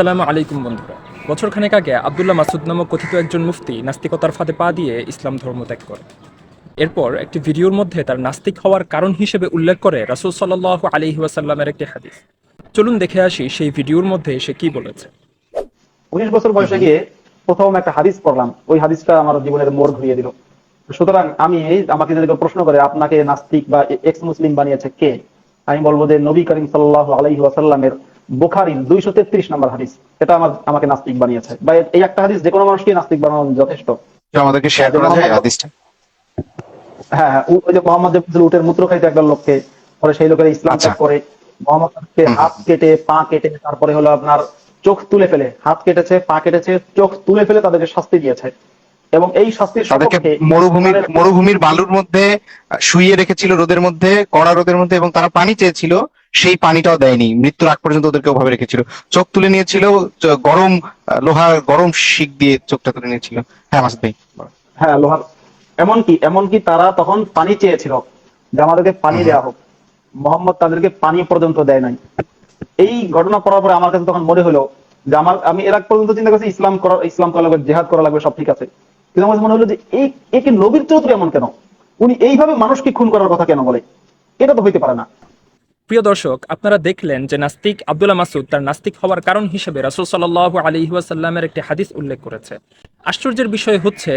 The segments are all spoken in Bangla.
আসসালামু আলাইকুম বন্ধুরা। বছরখানেক আগে আবদুল্লাহ মাসুদ নামক কথিত একজন মুফতি নাস্তিকতার ফাঁদে পা দিয়ে ইসলাম ধর্ম ত্যাগ করে এরপর একটি ভিডিওর মধ্যে তার নাস্তিক হওয়ার কারণ হিসেবে উল্লেখ করে রাসূল সাল্লাহ আলী ওয়াসাল্লামের একটি হাদিস। চলুন দেখে আসি সেই ভিডিওর মধ্যে সে কি বলেছে। উনিশ বছর বয়সে গিয়ে প্রথম একটা হাদিস পড়লাম। ওই হাদিসটা আমার জীবনের মোড় ঘুরিয়ে দিল। সুতরাং আমি আমাকে যদি প্রশ্ন করে, আপনাকে নাস্তিক বা এক্স মুসলিম বানিয়েছে কে? আমি বলব যে নবী করিম সাল্লাহ আলাইহি ওয়াসাল্লামের বোখারির দুইশো তেত্রিশ নম্বর হাদিস। এটা আমার আমাকে নাস্তিক বানিয়েছে। বা এই একটা হাদিস যে কোনো মানুষকে নাস্তিক বানানো যথেষ্ট। আমাদেরকে শেয়ার করা যায় হাদিসটা। হ্যাঁ হ্যাঁ ওই যে মোহাম্মদ উটের মূত্র খাইতে একদল লোককে পরে সেই লোকের ইসলাম আচ্ছা। ত্যাগ করে মোহাম্মদকে হাত কেটে পা কেটে তারপরে হলো আপনার চোখ তুলে ফেলে। হাত কেটেছে পা কেটেছে চোখ তুলে ফেলে তাদেরকে শাস্তি দিয়েছে। এবং এই শাস্তির তাদেরকে মরুভূমির মরুভূমির বালুর মধ্যে শুইয়ে রেখেছিল রোদের মধ্যে কড়া রোদের মধ্যে এবং তারা পানি চেয়েছিল। সেই পানিটাও দেয়নি। মৃত্যুর আগ পর্যন্ত ওদেরকে ওভাবে রেখেছিল। চোখ তুলে নিয়েছিল গরম লোহার গরম শিক দিয়ে চোখটা তুলে নিয়েছিল। হ্যাঁ মাসুদ ভাই হ্যাঁ লোহার এমনকি এমনকি তারা তখন পানি চেয়েছিল যে আমাদেরকে পানি দেওয়া হোক। মোহাম্মদ তাদেরকে পানি পর্যন্ত দেয় নাই। এই ঘটনা পড়ার পরে আমার কাছে তখন মনে হলো যে আমার আমি এর আগ পর্যন্ত চিন্তা করছি ইসলাম করা ইসলাম করা লাগবে জেহাদ করা লাগবে সব ঠিক আছে। কিন্তু আমার মনে হলো যে এই একে নবীর চৌধুরী এমন কেন? উনি এইভাবে মানুষকে খুন করার কথা কেন বলে? এটা তো হইতে পারে না। প্রিয় দর্শক, আপনারা দেখলেন যে নাস্তিক আবদুল্লাহ মাসুদ তার নাস্তিক হওয়ার কারণ হিসেবে রাসূল সাল্লাহ আলী ওয়াসাল্লামের একটি হাদিস উল্লেখ করেছে। আশ্চর্যের বিষয় হচ্ছে,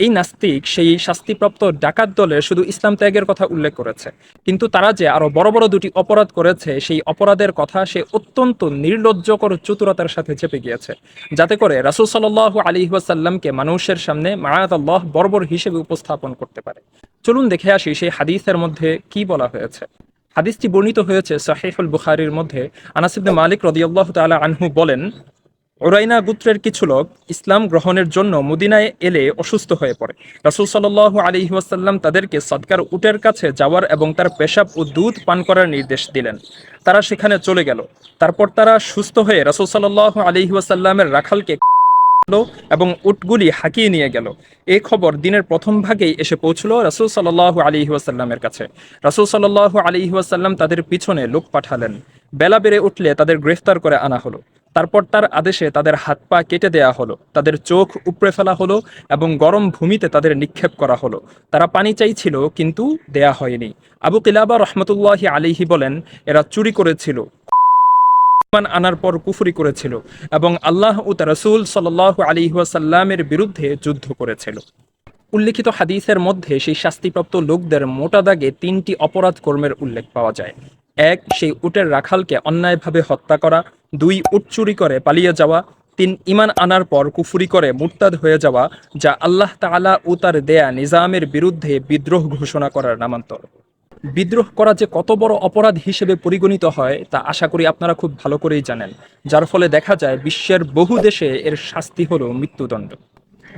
এই নাস্তিক সেই শাস্তিপ্রাপ্ত ডাকাত দলের শুধু ইসলাম ত্যাগের কথা উল্লেখ করেছে। কিন্তু তারা যে আরও বড় বড় দুটি অপরাধ করেছে, সেই অপরাধের কথা সে অত্যন্ত নির্লজ্জকর চতুরতার সাথে চেপে গিয়েছে। যাতে করে রাসূল সাল্লাহ আলী ওয়াসাল্লামকে মানুষের সামনে মায়াত আল্লাহ বর্বর হিসেবে উপস্থাপন করতে পারে। চলুন দেখে আসি সেই হাদিসের মধ্যে কি বলা হয়েছে। হাদিসটি বর্ণিত হয়েছে সাহিফুল বুখারির মধ্যে। আনাসিবনে মালিক রদিয়াল্লাহ তাআলা আনহু বলেন ওরাইনা গোত্রের কিছু লোক ইসলাম গ্রহণের জন্য মদিনায় এলে অসুস্থ হয়ে পড়ে। রাসূল সাল্লাল্লাহু আলী ওয়াসাল্লাম তাদেরকে সৎকার, উটের কাছে যাওয়ার এবং তার পেশাব ও দুধ পান করার নির্দেশ দিলেন। তারা সেখানে চলে গেল। তারপর তারা সুস্থ হয়ে রাসূল সাল্লাল্লাহু আলাইহি ওয়াসাল্লামের রাখালকে এবং উটগুলি হাঁকিয়ে নিয়ে গেল। এই খবর দিনের প্রথম ভাগেই এসে পৌঁছলো রাসূল সাল্লাল্লাহু আলী ওয়াসাল্লামের কাছে। রাসূল সাল্লাল্লাহু আলী ওয়াসাল্লাম তাদের পিছনে লোক পাঠালেন। বেলা বেড়ে উঠলে তাদের গ্রেফতার করে আনা হলো। তারপর তার আদেশে তাদের হাত পা কেটে দেয়া হলো, তাদের চোখ উপড়ে ফেলা হলো এবং গরম ভূমিতে তাদের নিক্ষেপ করা হলো। তারা পানি চাইছিল, কিন্তু দেয়া হয়নি। আবু কিলাবা রহমতুল্লাহি আলিহি বলেন, এরা চুরি করেছিল। ইমান আনার পর কুফরি করেছিল এবং আল্লাহ ও তার রসুল সাল্লাহ আলী ওয়াসাল্লামের বিরুদ্ধে যুদ্ধ করেছিল। উল্লিখিত হাদিসের মধ্যে সেই শাস্তিপ্রাপ্ত লোকদের মোটা দাগে তিনটি অপরাধ কর্মের উল্লেখ পাওয়া যায়। এক, সেই উটের রাখালকে অন্যায়ভাবে হত্যা করা। দুই, উট চুরি করে পালিয়ে যাওয়া। তিন ইমান আনার পর কুফুরি করে মুরতাদ হয়ে যাওয়া, যা আল্লাহ তাআলা ও তার দেয়া নিজামের বিরুদ্ধে বিদ্রোহ ঘোষণা করার নামান্তর। বিদ্রোহ করা যে কত বড় অপরাধ হিসেবে পরিগণিত হয়, তা আশা করি আপনারা খুব ভালো করেই জানেন। যার ফলে দেখা যায় বিশ্বের বহু দেশে এর শাস্তি হলো মৃত্যুদণ্ড।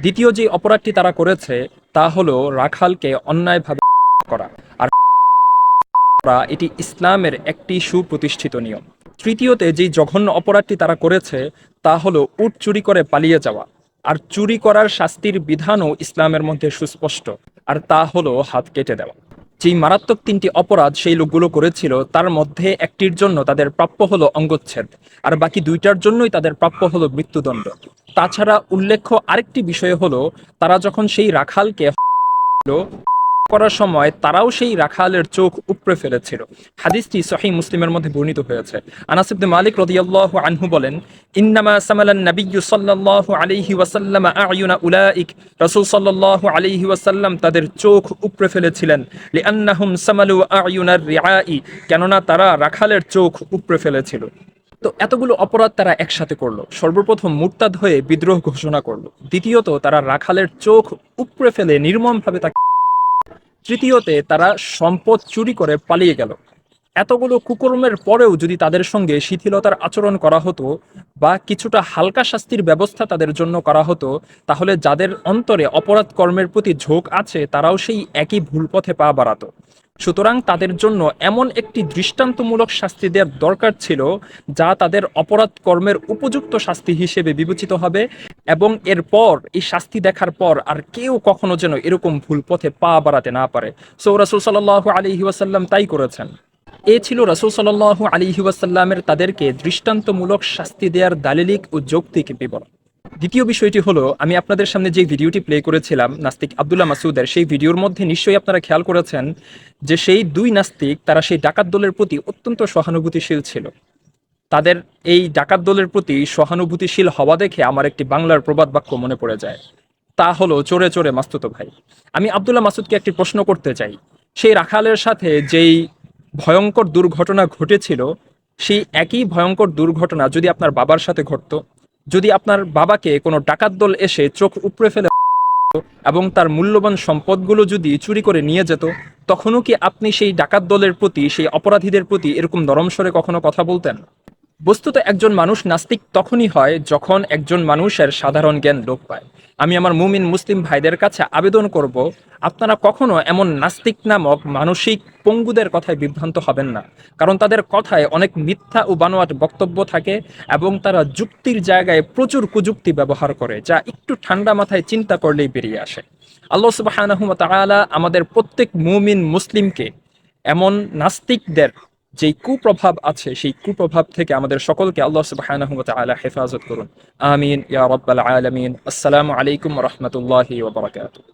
দ্বিতীয় যে অপরাধটি তারা করেছে, তা হলো রাখালকে অন্যায়ভাবে করা। আর করা, এটি ইসলামের একটি সুপ্রতিষ্ঠিত নিয়ম। তৃতীয়তে যেই জঘন্য অপরাধটি তারা করেছে, তা হলো উট চুরি করে পালিয়ে যাওয়া। আর চুরি করার শাস্তির বিধানও ইসলামের মধ্যে সুস্পষ্ট। আর তা হলো হাত কেটে দেওয়া। যেই মারাত্মক তিনটি অপরাধ সেই লোকগুলো করেছিল, তার মধ্যে একটির জন্য তাদের প্রাপ্য হলো অঙ্গচ্ছেদ, আর বাকি দুইটার জন্যই তাদের প্রাপ্য হলো মৃত্যুদণ্ড। তাছাড়া উল্লেখ্য আরেকটি বিষয় হলো, তারা যখন সেই রাখালকে করার সময় তারাও সেই রাখালের চোখ উপড়ে ফেলেছিল। হাদিসটি সহি মুসলিমের মধ্যে বর্ণিত হয়েছে। আনাস ইবনে মালিক রাদিয়াল্লাহু আনহু বলেন, ইন্নামা সামালান নাবিয়্যু সাল্লাল্লাহু আলাইহি ওয়াসাল্লাম আয়ুনা উলাইক। রাসূল সাল্লাল্লাহু আলাইহি ওয়াসাল্লাম তাদের চোখ উপড়ে ফেলেছিলেন। লিআন্নাহুম সামালু আয়ুনার রিআই কেননা তারা রাখালের চোখ উপড়ে ফেলেছিল। তো এতগুলো অপরাধ তারা একসাথে করল। সর্বপ্রথম মুরতাদ হয়ে বিদ্রোহ ঘোষণা করল। দ্বিতীয়ত, তারা রাখালের চোখ উপড়ে ফেলে নির্মমভাবে তাকে তৃতীয়তে তারা সম্পদ চুরি করে পালিয়ে গেল। এতগুলো কুকর্মের পরেও যদি তাদের সঙ্গে শিথিলতার আচরণ করা হতো বা কিছুটা হালকা শাস্তির ব্যবস্থা তাদের জন্য করা হতো, তাহলে যাদের অন্তরে অপরাধ কর্মের প্রতি ঝোঁক আছে, তারাও সেই একই ভুল পথে পা বাড়াতো। সুতরাং তাদের জন্য এমন একটি দৃষ্টান্তমূলক শাস্তি দেওয়ার দরকার ছিল, যা তাদের অপরাধ কর্মের উপযুক্ত শাস্তি হিসেবে বিবেচিত হবে এবং এরপর, এই শাস্তি দেখার পর আর কেউ কখনো যেন এরকম ভুল পথে পা বাড়াতে না পারে। সৌরাসুল সাল্লাহ আলী ওয়াসাল্লাম তাই করেছেন। এ ছিল রসুল সাল আলী ওয়াসাল্লামের তাদেরকে দৃষ্টান্তমূলক শাস্তি দেওয়ার দালিলিক ও যৌক্তিক বিবরণ। দ্বিতীয় বিষয়টি হলো, আমি আপনাদের সামনে যে ভিডিওটি প্লে করেছিলাম, নাস্তিক আব্দুল্লাহ মাসুদের, সেই ভিডিওর মধ্যে নিশ্চয়ই আপনারা খেয়াল করেছেন যে সেই দুই নাস্তিক, তারা সেই ডাকাত দলের প্রতি অত্যন্ত সহানুভূতিশীল ছিল। তাদের এই ডাকাত দলের প্রতি সহানুভূতিশীল হওয়া দেখে আমার একটি বাংলার প্রবাদ বাক্য মনে পড়ে যায়। তা হলো, চোরে চোরে মাস্তুত ভাই, আমি আব্দুল্লাহ মাসুদকে একটি প্রশ্ন করতে চাই। সেই রাখালের সাথে যেই ভয়ঙ্কর দুর্ঘটনা ঘটেছিল, সেই একই ভয়ঙ্কর দুর্ঘটনা যদি আপনার বাবার সাথে ঘটতো, যদি আপনার বাবাকে কোনো ডাকাত দল এসে চোখ উপড়ে ফেলে এবং তার মূল্যবান সম্পদগুলো যদি চুরি করে নিয়ে যেত, তখনও কি আপনি সেই ডাকাত দলের প্রতি, সেই অপরাধীদের প্রতি এরকম নরম স্বরে কখনো কথা বলতেন? বস্তুত একজন মানুষ নাস্তিক তখনই হয় যখন একজন মানুষের সাধারণ জ্ঞান লোপ পায়। আমি আমার মুমিন মুসলিম ভাইদের কাছে আবেদন করব, আপনারা কখনো এমন নাস্তিক নামক মানসিক পঙ্গুদের কথায় বিভ্রান্ত হবেন না, কারণ তাদের কথায় অনেক মিথ্যা ও বানোয়াট বক্তব্য থাকে এবং তারা যুক্তির জায়গায় প্রচুর কুযুক্তি ব্যবহার করে, যা একটু ঠান্ডা মাথায় চিন্তা করলেই বেরিয়ে আসে। আল্লাহ তাআলা আমাদের প্রত্যেক মুমিন মুসলিমকে এমন নাস্তিকদের যেই কুপ্রভাব আছে, সেই কুপ্রভাব থেকে আমাদের সকলকে আল্লাহ সুবহানাহু ওয়া হেফাজত করুন। আমিন, ইয়া রব্বাল আলমিন। আসসালামু আলাইকুম রাহমাতুল্লাহি ওয়া বারাকাতুহু।